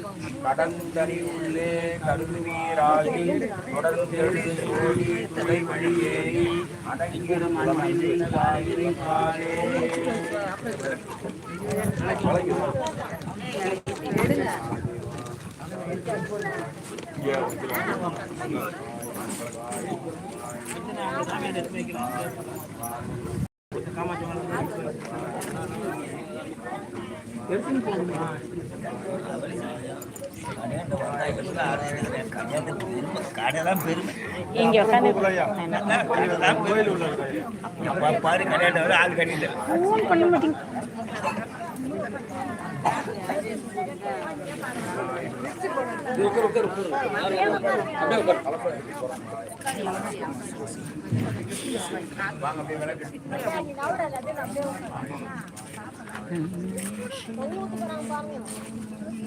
புரிவார்கள் கடந்தறி உள்ளே கருதுவீராகி தொடர்ந்து எழுதி துணை வழியேறி அடங்கிடும் அன்பினாலே கடையெல்லாம் பெருமை இங்க கடையாட்ட வர பண்ண மாட்டீங்க சிவாய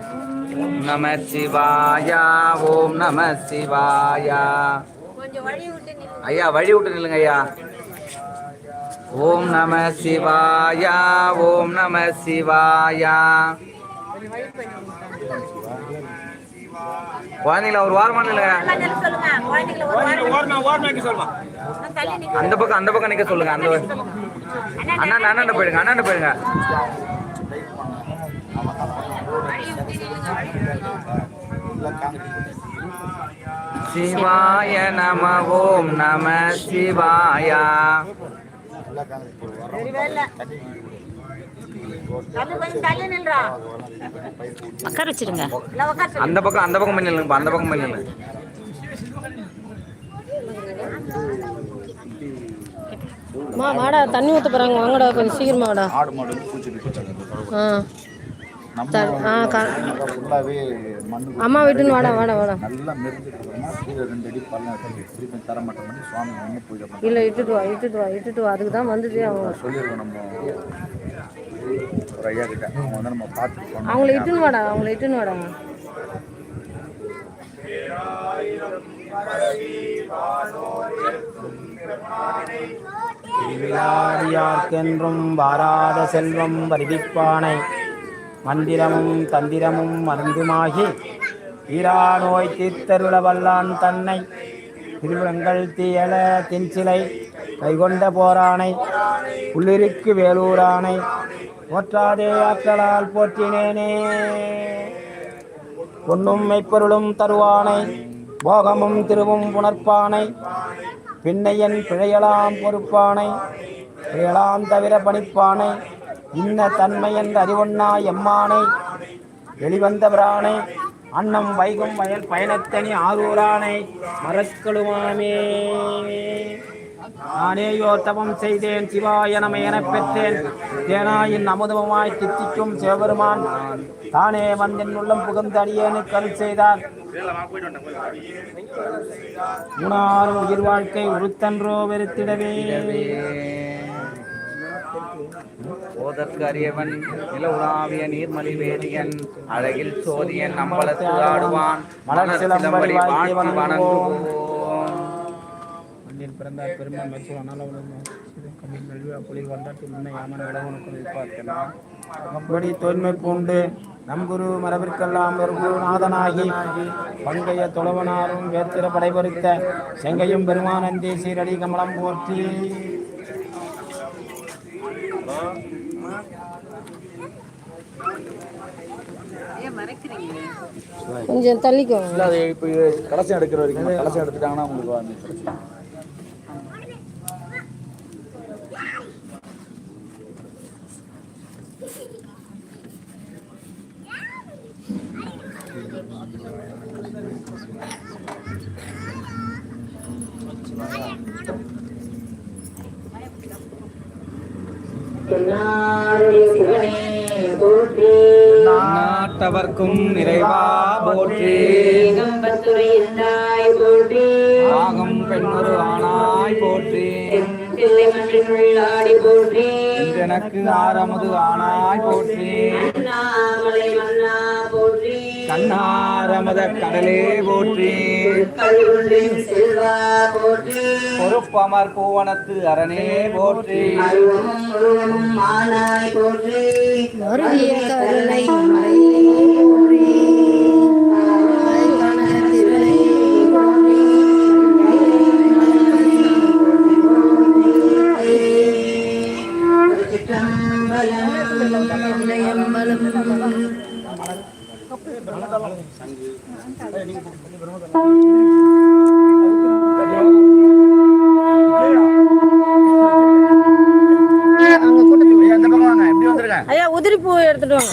நம ஓம் நம சிவாயா ஓம் நம சிவாயா. ஐயா வழி விட்டு நில்லுங்க ஐயா. ஓம் நம சிவாயா ஓம் நம சிவாயா. குழந்தைங்கள ஒரு வாரமா நில்லுங்க. அந்த பக்கம் அந்த பக்கம் நிக்க சொல்லுங்க அந்த அண்ணா அண்ணாண்ட போயிடுங்க அண்ணாண்ட போயிடுங்க. சிவாய நம ஓம் நம சிவாயா. இல்ல உட்கார வச்சிருங்க இல்ல. அந்த பக்கம் அந்த பக்கம் நில்லுங்க அந்த பக்கம் நில்லுங்க அம்மா வாடா தண்ணி ஊற்ற போகிறாங்க வாங்கடா கொஞ்சம் சீக்கிரமா வாடா. ஆடு மாடு ஆ. ஃபுல்லாகவே மண்ணு அம்மா வீட்டுன்னு வாடா வாடா வாடா. நல்லா மெரிஞ்சிட்டு கீழே ரெண்டு அடி பள்ளம் இருக்கு. திருப்பி தர மாட்டோம் பண்ணி சுவாமி ஒன்று பூஜை பண்ணி இல்லை இட்டுட்டு வா இட்டுட்டு வா இட்டுட்டு வா. அதுக்கு தான் வந்ததே அவங்க. சொல்லியிருக்கோம் நம்ம ஒரு ஐயா கிட்ட. அவங்க வந்து நம்ம பார்த்து பண்ணோம் அவங்கள இட்டுன்னு வாடா அவங்கள இட்டுன்னு வாடா. திருவிழாடியார்க்கென்றும் வாராத செல்வம் வருவிப்பானை. மந்திரமும் தந்திரமும் மருந்துமாகி ஈரா நோய் தீர்த்தருள வல்லான் தன்னை திருவிழங்கள் தீயல தென்சிலை கைகொண்ட போரானை உள்ளிருக்கு வேலூரானை போற்றாதே ஆற்றலால் போற்றினேனே. பொன்னும் மெய்ப்பொருளும் தருவானை போகமும் திருவும் புணர்ப்பானை பின்னையன் பிழையலாம் பொறுப்பானை பிழையலாம் தவிர பணிப்பானை இன்ன தன்மை என்ற அறிவொன்னா எம்மானை? வெளிவந்த பிரானை அன்னம் வைகும் வயல் பயணத்தனி ஆரூரானை. மறக்கலுமாமே. நானேயோ தவம் செய்தேன் சிவாய நம எனப் பெற்றேன். தேனாயின் அமுதமாய் தித்திக்கும் சிவபெருமான். தானே வந்தென் உள்ளம் புகுந்த அடியேனு கல் செய்தார். உணாரும் உயிர் வாழ்க்கை உருத்தன்றோ வெறுத்திடவே. ஓதற்கு அரியவன் நில உலாவிய நீர்மலி வேதியன் அழகில் சோதியன் அம்பலத்து ஆடுவான். மலர் சிலம்படி வாழ்த்தி வணங்குவோம். பிறந்தார் பெருமை மெச்சுவ கம்மின் நல்விழா புலி கொண்டாட்டு முன்னை யாமன் விடவனுக்கு அப்படி தொன்மை பூண்டு நம் குரு மரபிற்கெல்லாம் ஒரு குருநாதனாகி பங்கைய தொழவனாரும் வேத்திர படைபொறித்த செங்கையும் பெருமானந்தி சீரடி கமலம் போற்றி. கொஞ்சம் தள்ளிக்கோ இல்லை அது இப்போ கலசம் எடுக்கிற வரைக்கும் கலசம் எடுத்துட்டாங்கன்னா உங்களுக்கு நாட்டவர்க்கும் நிறைவா போற்றி. போற்றி ஆகம் பெண்ணொரு ஆனாய் போற்றி. போற்றி எனக்கு ஆரமுது ஆனாய் போற்றி. போற்றி. கண்ணாரமத கடலே போற்றி. கழுகுன்றின் செல்வா போற்றி. பொறுப்பமர் பூவனத்து அரணே போற்றி. போற்றி. ஐயா உதிரி பூ எடுத்துட்டு வாங்க.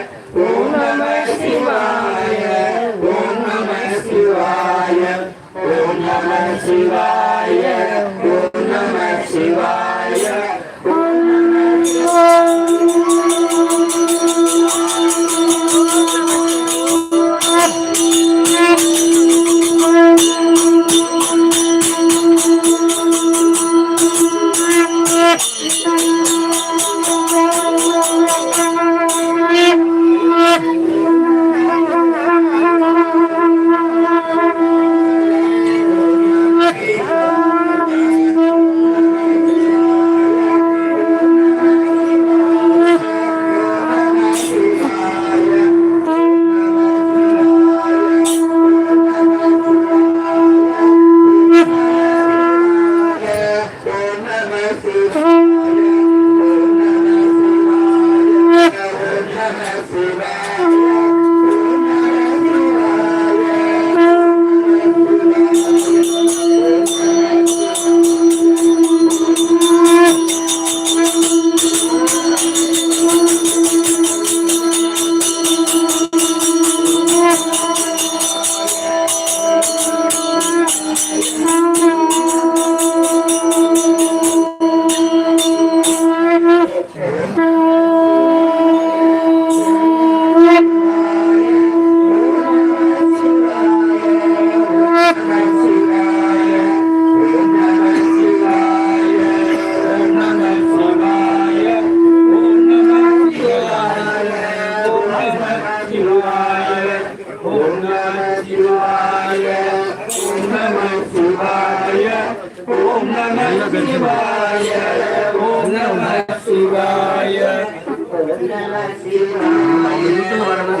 എന്ന് പറയുന്നത്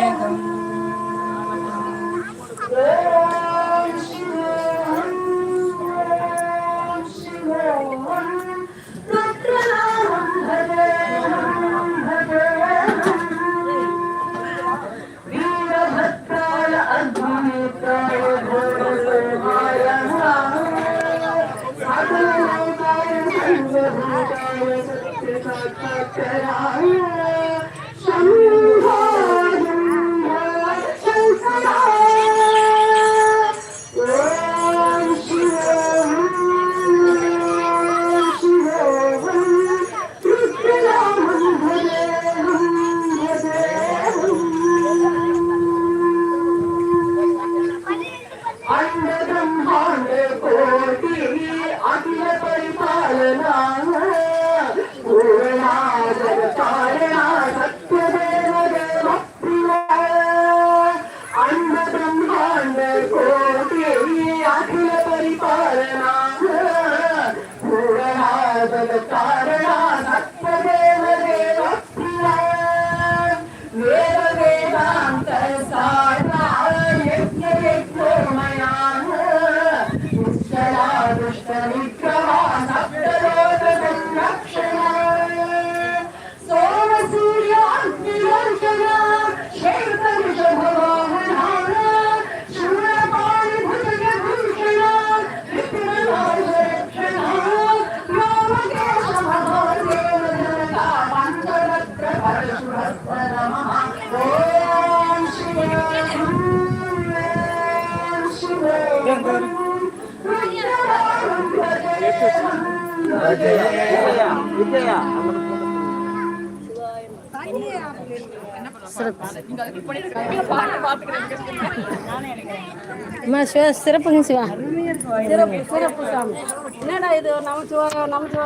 सत्यसाक्षात्कराय शम्भोय சிறப்புங்க சிவா. சிறப்பு சிறப்பு சாமி என்னடா இது நமச்சிவா நமச்சிவா